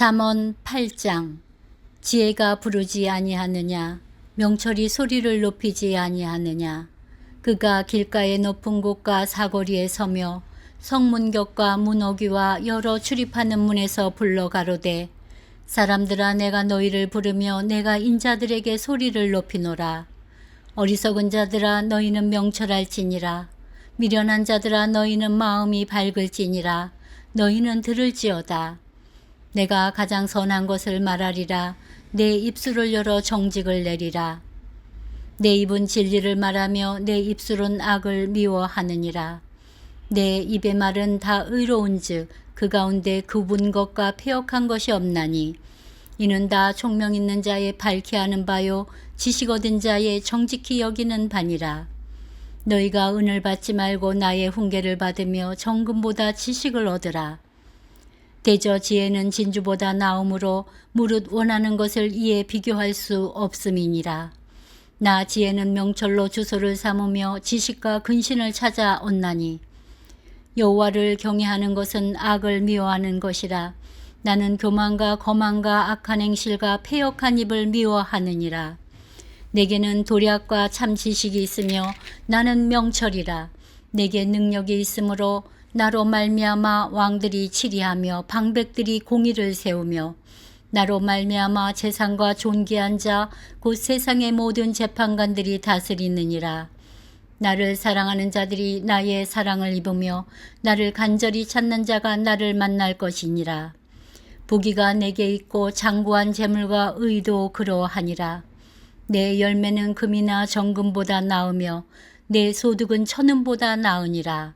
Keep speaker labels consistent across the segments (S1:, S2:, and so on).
S1: 잠언 8장. 지혜가 부르지 아니하느냐? 명철이 소리를 높이지 아니하느냐? 그가 길가의 높은 곳과 사거리에 서며 성문격과 문 어귀와 여러 출입하는 문에서 불러 가로되 사람들아 내가 너희를 부르며 내가 인자들에게 소리를 높이노라. 어리석은 자들아 너희는 명철할지니라. 미련한 자들아 너희는 마음이 밝을지니라. 너희는 들을지어다 내가 가장 선한 것을 말하리라. 내 입술을 열어 정직을 내리라. 내 입은 진리를 말하며 내 입술은 악을 미워하느니라. 내 입의 말은 다 의로운즉 그 가운데 굽은 것과 폐역한 것이 없나니 이는 다 총명 있는 자의 밝히 하는 바요 지식 얻은 자의 정직히 여기는 바니라. 너희가 은을 받지 말고 나의 훈계를 받으며 정금보다 지식을 얻으라. 대저 지혜는 진주보다 나음으로 무릇 원하는 것을 이에 비교할 수 없음이니라. 나 지혜는 명철로 주소를 삼으며 지식과 근신을 찾아 얻나니 여호와를 경외하는 것은 악을 미워하는 것이라. 나는 교만과 거만과 악한 행실과 패역한 입을 미워하느니라. 내게는 도략과 참 지식이 있으며 나는 명철이라. 내게 능력이 있으므로 나로 말미암아 왕들이 치리하며 방백들이 공의를 세우며 나로 말미암아 재상과 존귀한 자 곧 세상의 모든 재판관들이 다스리느니라. 나를 사랑하는 자들이 나의 사랑을 입으며 나를 간절히 찾는 자가 나를 만날 것이니라. 부귀가 내게 있고 장구한 재물과 의도 그러하니라. 내 열매는 금이나 정금보다 나으며 내 소득은 천은보다 나으니라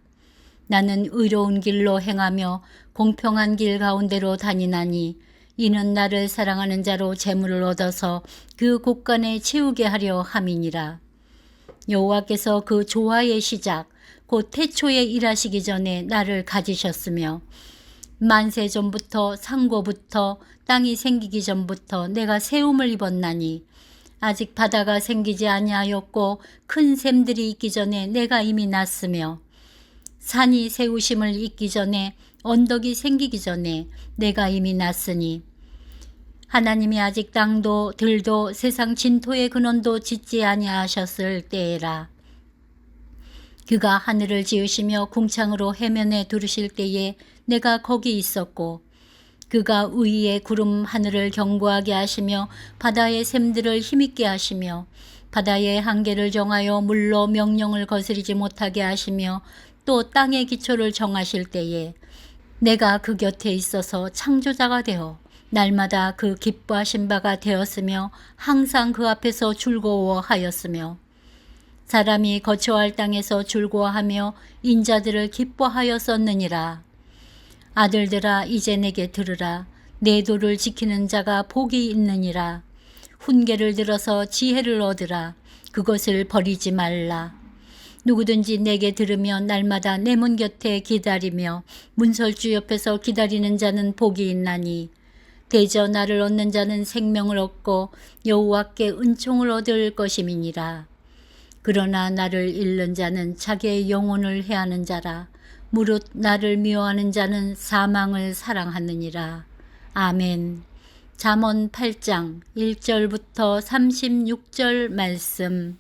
S1: 나는 의로운 길로 행하며 공평한 길 가운데로 다니나니 이는 나를 사랑하는 자로 재물을 얻어서 그 곳간에 채우게 하려 함이니라. 여호와께서 그 조화의 시작 곧 태초에 일하시기 전에 나를 가지셨으며 만세 전부터 상고부터 땅이 생기기 전부터 내가 세움을 입었나니 아직 바다가 생기지 아니하였고 큰 샘들이 있기 전에 내가 이미 났으며 산이 세우심을 잇기 전에 언덕이 생기기 전에 내가 이미 났으니 하나님이 아직 땅도 들도 세상 진토의 근원도 짓지 아니하셨을 때에라. 그가 하늘을 지으시며 궁창으로 해면에 두르실 때에 내가 거기 있었고 그가 위에 구름 하늘을 견고하게 하시며 바다의 샘들을 힘있게 하시며 바다의 한계를 정하여 물로 명령을 거스리지 못하게 하시며 또 땅의 기초를 정하실 때에 내가 그 곁에 있어서 창조자가 되어 날마다 그 기뻐하신 바가 되었으며 항상 그 앞에서 즐거워하였으며 사람이 거처할 땅에서 즐거워하며 인자들을 기뻐하였었느니라. 아들들아 이제 내게 들으라. 내 도를 지키는 자가 복이 있느니라. 훈계를 들어서 지혜를 얻으라. 그것을 버리지 말라. 누구든지 내게 들으면 날마다 내 문 곁에 기다리며 문설주 옆에서 기다리는 자는 복이 있나니 대저 나를 얻는 자는 생명을 얻고 여호와께 은총을 얻을 것임이니라. 그러나 나를 잃는 자는 자기의 영혼을 해하는 자라. 무릇 나를 미워하는 자는 사망을 사랑하느니라. 아멘. 잠언 8장 1절부터 36절 말씀.